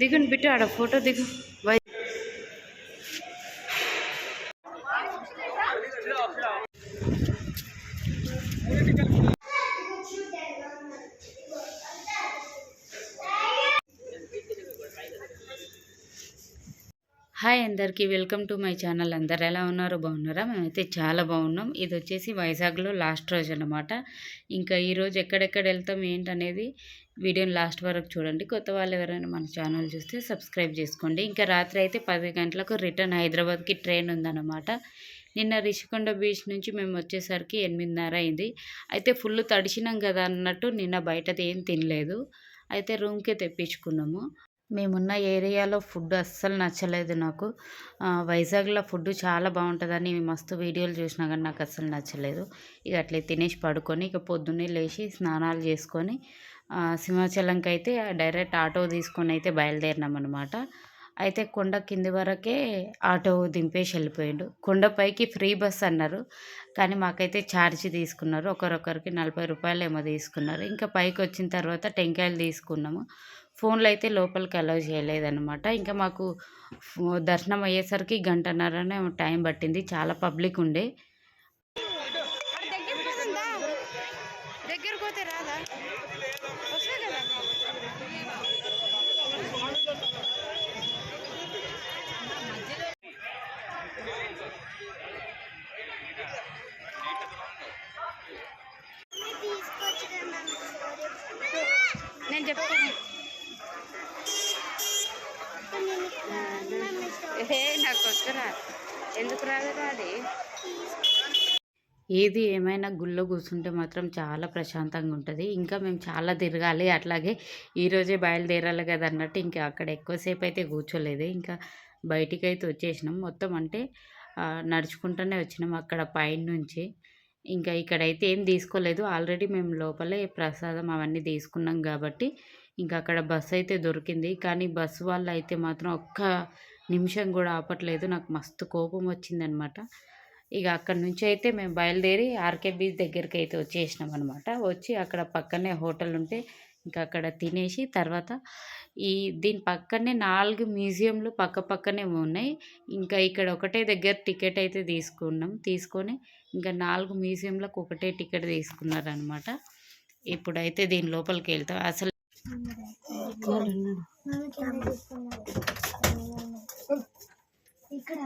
देखो बेटा फ़ोटो देखो। హాయ్ అందరికీ వెల్కమ్ టు మై ఛానల్. అందరు ఎలా ఉన్నారు? బాగున్నారా? మేమైతే చాలా బాగున్నాం. ఇది వచ్చేసి వైజాగ్లో లాస్ట్ రోజు అనమాట ఇంకా ఈరోజు ఎక్కడెక్కడ వెళ్తాం ఏంటనేది వీడియోని లాస్ట్ వరకు చూడండి. కొత్త వాళ్ళు ఎవరైనా మన ఛానల్ చూస్తే సబ్స్క్రైబ్ చేసుకోండి. ఇంకా రాత్రి అయితే పది గంటలకు రిటర్న్ హైదరాబాద్కి ట్రైన్ ఉందన్నమాట. నిన్న రిషికొండ బీచ్ నుంచి మేము వచ్చేసరికి ఎనిమిదిన్నర అయింది. అయితే ఫుల్ తడిచినాం కదా అన్నట్టు నిన్న బయటది ఏం తినలేదు. అయితే రూమ్కే తెప్పించుకున్నాము. మేమున్న ఏరియాలో ఫుడ్ అస్సలు నచ్చలేదు నాకు. వైజాగ్లో ఫుడ్ చాలా బాగుంటుందని మస్తు వీడియోలు చూసినా కానీ నాకు అస్సలు నచ్చలేదు. ఇక అట్లే తినేసి పడుకొని ఇక పొద్దున్నే లేచి స్నానాలు చేసుకొని సింహాచలంకి అయితే డైరెక్ట్ ఆటో తీసుకొని అయితే బయలుదేరినాం అనమాట అయితే కొండ కింది వరకే ఆటో దింపేసి వెళ్ళిపోయిండు. కొండపైకి ఫ్రీ బస్ అన్నారు. కానీ మాకైతే ఛార్జ్ తీసుకున్నారు. ఒకరొకరికి నలభై రూపాయలు ఏమో తీసుకున్నారు. ఇంకా పైకి వచ్చిన తర్వాత టెంకాయలు తీసుకున్నాము. ఫోన్లో అయితే లోపలికి అలౌ చేయలేదన్నమాట. ఇంకా మాకు ఫో- దర్శనం అయ్యేసరికి గంటన్నరనే టైం పట్టింది. చాలా పబ్లిక్ ఉండే. నేను చెప్తాను. ఏ నాకు ఎందుకు రాదురా అది? ఏది ఏమైనా గుళ్ళో కూర్చుంటే మాత్రం చాలా ప్రశాంతంగా ఉంటుంది. ఇంకా మేము చాలా తిరగాలి అట్లాగే ఈరోజే బయలుదేరాలి కదా అన్నట్టు ఇంకా అక్కడ ఎక్కువసేపు అయితే కూర్చోలేదు. ఇంకా బయటికి అయితే వచ్చేసినాం. మొత్తం అంటే నడుచుకుంటూనే వచ్చినాం అక్కడ పైన నుంచి. ఇంకా ఇక్కడైతే ఏం తీసుకోలేదు. ఆల్రెడీ మేము లోపలే ప్రసాదం అవన్నీ తీసుకున్నాం కాబట్టి ఇంకా అక్కడ బస్సు అయితే దొరికింది. కానీ బస్సు వాళ్ళు అయితే మాత్రం ఒక్క నిమిషం కూడా ఆపట్లేదు. నాకు మస్తు కోపం వచ్చిందనమాట. ఇక అక్కడ నుంచి అయితే మేము బయలుదేరి ఆర్కే బీచ్ దగ్గరికి అయితే వచ్చేసినాం అనమాట. వచ్చి అక్కడ పక్కనే హోటల్ ఉంటే ఇంకా అక్కడ తినేసి తర్వాత ఈ దీని పక్కనే నాలుగు మ్యూజియంలు పక్క పక్కనే ఉన్నాయి. ఇంకా ఇక్కడ ఒకటే దగ్గర టికెట్ అయితే తీసుకున్నాం. తీసుకొని ఇంకా నాలుగు మ్యూజియంలకు ఒకటే టికెట్ తీసుకున్నారనమాట. ఇప్పుడైతే దీని లోపలికి వెళ్తాం. అసలు ఇక్కడ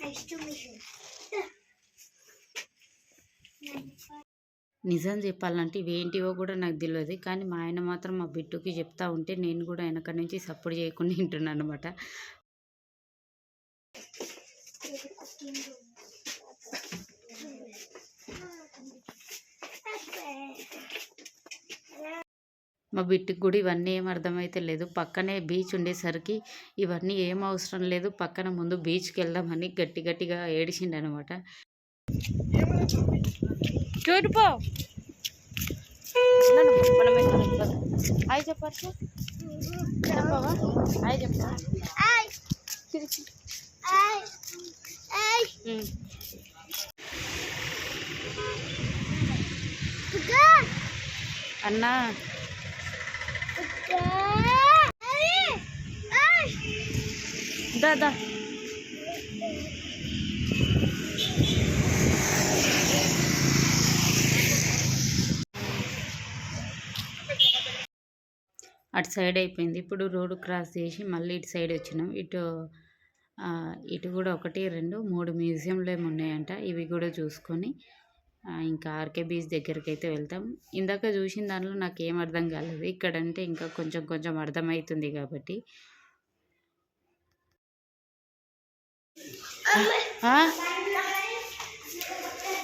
నెక్స్ట్ మిషన్ నిజం చెప్పాలంటే ఇవేంటివో కూడా నాకు తెలియదు. కానీ మా ఆయన మాత్రం మా బిడ్డకి చెప్తా ఉంటే నేను కూడా వెనక నుంచి సపోర్ట్ చేయకుండా వింటున్నాను అనమాట మా బిడ్డకి కూడా ఇవన్నీ ఏం అర్థమైతే లేదు. పక్కనే బీచ్ ఉండేసరికి ఇవన్నీ ఏం అవసరం లేదు. పక్కన ముందు బీచ్కి వెళ్దామని గట్టి గట్టిగా ఏడిచిండు అనమాట చూడుపో చెప్పచ్చు చెప్పవా? చెప్పవా అన్నా. దాదా అటు సైడ్ అయిపోయింది. ఇప్పుడు రోడ్డు క్రాస్ చేసి మళ్ళీ ఇటు సైడ్ వచ్చినాం. ఇటు ఇటు కూడా ఒకటి రెండు మూడు మ్యూజియంలు ఏమి ఉన్నాయంట. ఇవి కూడా చూసుకొని ఇంకా ఆర్కే బీచ్ దగ్గరికి అయితే వెళ్తాం. ఇందాక చూసిన దానిలో నాకు ఏం అర్థం కాలేదు. ఇక్కడ అంటే ఇంకా కొంచెం కొంచెం అర్థమవుతుంది కాబట్టి.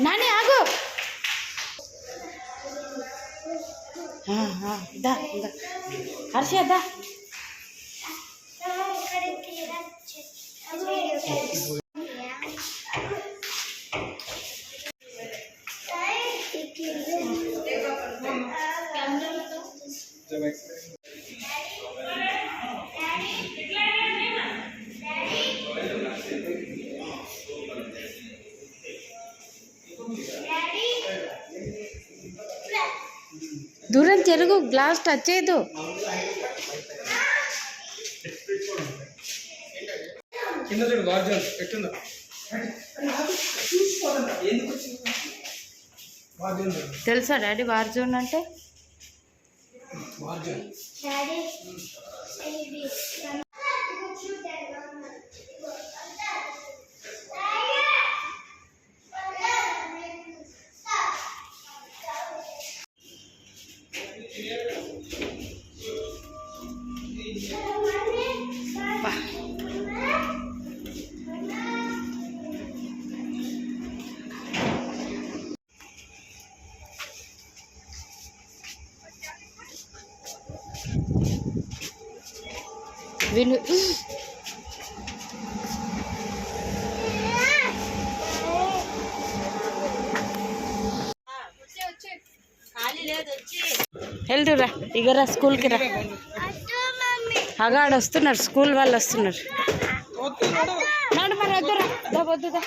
నాని ఆగు! దా దా. హర్ష దా. దూరం చెరుగు గ్లాస్ టచ్ చేయదు. కింద చూడు వార్జన్ ఎట్టుందో. వార్జన్ తెలుసా డాడీ వార్ జోన్ అంటే వార్జన్ వీళ్ళు వెళ్తురా ఇగరా స్కూల్కి రా. అగాడు వస్తున్నారు స్కూల్ వాళ్ళు వస్తున్నారు. నాడు మరి వద్దురా వద్దుదా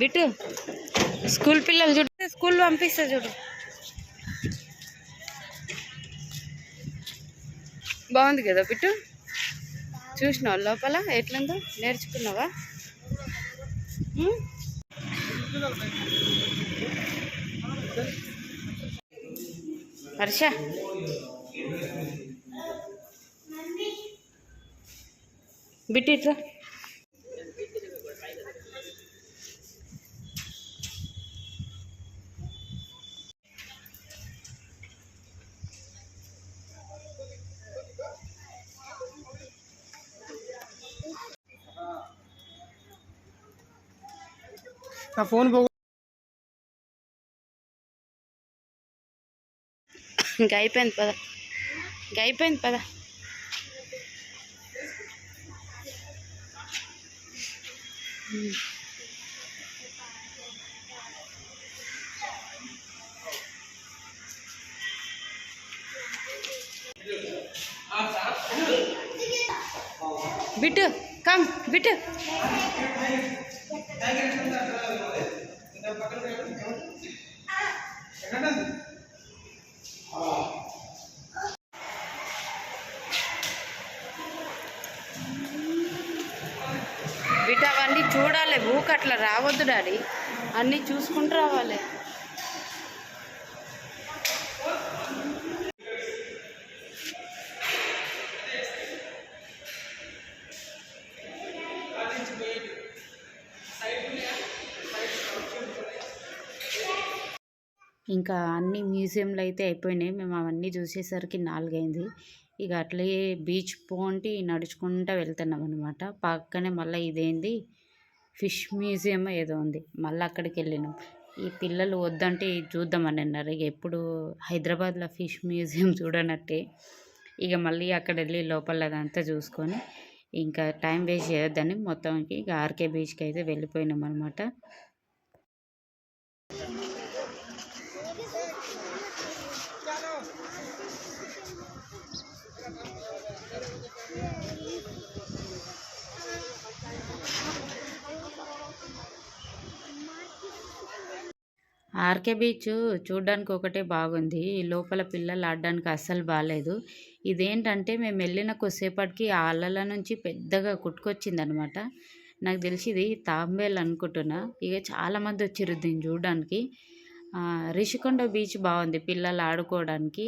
బిట్టు స్కూల్ పిల్లలు చూడు. స్కూల్ పంపిస్తా చూడు. బాగుంది కదా పిట్టు చూసినావు లోపల? ఎట్లుందో? నేర్చుకున్నావా? హర్ష. హర్ష ఇట్లా. నా ఫోన్ పోగు ఇంకా అయిపోయింది పద. ఇంకా అయిపోయింది పద. బిట్టు కమ్ బిట్టు. ఊక అట్లా రావద్దు డాడీ? అన్నీ చూసుకుంటూ రావాలి. ఇంకా అన్ని మ్యూజియంలు అయితే అయిపోయినాయి. మేము అవన్నీ చూసేసరికి నాలుగైంది. ఇక అట్లే బీచ్ పోంటి నడుచుకుంటూ వెళ్తున్నాం అనమాట పక్కనే మళ్ళీ ఇదేంది? ఫిష్ మ్యూజియం ఏదో ఉంది. మళ్ళీ అక్కడికి వెళ్ళినాం. ఈ పిల్లలు వద్దంటే ఇది చూద్దామని అన్నారు. ఇక ఎప్పుడు హైదరాబాద్లో ఫిష్ మ్యూజియం చూడనట్టే. ఇక మళ్ళీ అక్కడ వెళ్ళి లోపల అదంతా చూసుకొని ఇంకా టైం వేస్ట్ చేయొద్దని మొత్తానికి ఇక ఆర్కే బీచ్కి అయితే వెళ్ళిపోయినాం అనమాట ఆర్కే బీచ్ చూడడానికి ఒకటే బాగుంది. ఈ లోపల పిల్లలు ఆడడానికి అస్సలు బాగాలేదు ఇదేంటంటే మేము వెళ్ళిన కొద్దిసేపటికి ఆ అలల నుంచి పెద్దగా కుట్టుకొచ్చింది అనమాట నాకు తెలిసి ఇది తాంబేలు అనుకుంటున్నా. ఇక చాలామంది వచ్చారు దీన్ని చూడడానికి. రిషికొండ బీచ్ బాగుంది పిల్లలు ఆడుకోవడానికి.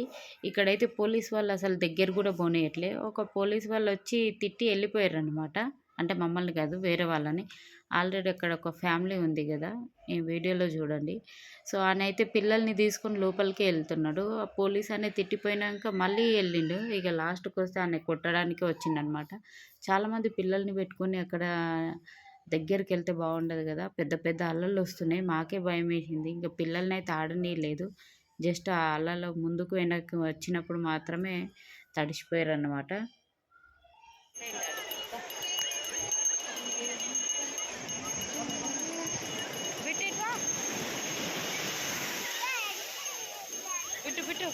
ఇక్కడైతే పోలీస్ వాళ్ళు అసలు దగ్గర కూడా పోనీయట్లే. ఒక పోలీస్ వాళ్ళు వచ్చి తిట్టి వెళ్ళిపోయారు అనమాట అంటే మమ్మల్ని కాదు వేరే వాళ్ళని. ఆల్రెడీ అక్కడ ఒక ఫ్యామిలీ ఉంది కదా ఈ వీడియోలో చూడండి. సో ఆయన అయితే పిల్లల్ని తీసుకొని లోపలికి వెళ్తున్నాడు. ఆ పోలీస్ అనే తిట్టిపోయినాక మళ్ళీ వెళ్ళిండు. ఇక లాస్ట్కి వస్తే ఆయన కొట్టడానికి వచ్చిండనమాట. చాలామంది పిల్లల్ని పెట్టుకొని అక్కడ దగ్గరికి వెళ్తే బాగుండదు కదా పెద్ద పెద్ద అలలు వస్తున్నాయి. మాకే భయం వేసింది. ఇంకా పిల్లల్ని అయితే ఆడనీయలేదు. జస్ట్ ఆ అల్లలు ముందుకు వెనక్కి వచ్చినప్పుడు మాత్రమే తడిసిపోయారు అన్నమాట పెట్టు.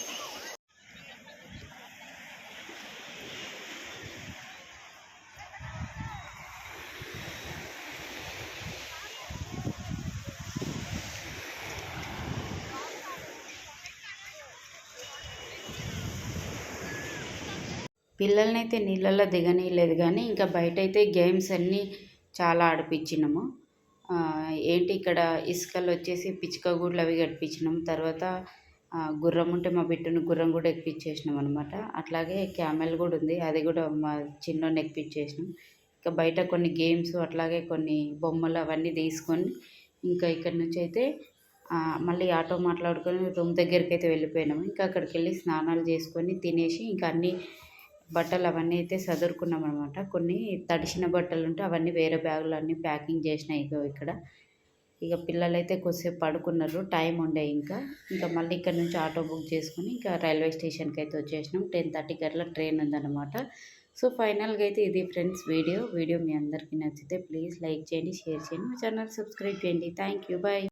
అయితే నీళ్ళల్లో దిగనీయలేదు కానీ ఇంకా బయట అయితే గేమ్స్ అన్నీ చాలా ఆడిపించినాము. ఏంటి ఇక్కడ ఇసుకలు వచ్చేసి పిచ్చుక గుడ్లు అవి గడిపించినాము తర్వాత గుర్రం ఉంటే మా బిడ్డను గుర్రం కూడా ఎక్కిచ్చేసినాం అనమాట అట్లాగే క్యామెల్ కూడా ఉంది అది కూడా మా చిన్నోని ఎక్కిచ్చేసినాం. ఇంకా బయట కొన్ని గేమ్స్ అట్లాగే కొన్ని బొమ్మలు అవన్నీ తీసుకొని ఇంకా ఇక్కడ నుంచి అయితే మళ్ళీ ఆటో మాట్లాడుకొని రూమ్ దగ్గరికి అయితే వెళ్ళిపోయినాము ఇంకా అక్కడికి వెళ్ళి స్నానాలు చేసుకొని తినేసి ఇంకా అన్ని బట్టలు అవన్నీ అయితే సదురుకున్నాం అనమాట కొన్ని తడిసిన బట్టలు ఉంటే అవన్నీ వేరే బ్యాగులు అన్నీ ప్యాకింగ్ చేసినాయి ఇగో ఇక్కడ. ఇక పిల్లలైతే కొద్దిసేపు పడుకున్నారు టైం ఉండే ఇంకా. ఇంకా మళ్ళీ ఇక్కడ నుంచి ఆటో బుక్ చేసుకుని ఇంకా రైల్వే స్టేషన్కి అయితే వచ్చేసినాం. టెన్ థర్టీకి అట్లా ట్రైన్ ఉందన్నమాట. సో ఫైనల్గా అయితే ఇది ఫ్రెండ్స్ వీడియో. వీడియో మీ అందరికీ నచ్చితే ప్లీజ్ లైక్ చేయండి షేర్ చేయండి. మా ఛానల్ సబ్స్క్రైబ్ చేయండి. Thank you. బాయ్.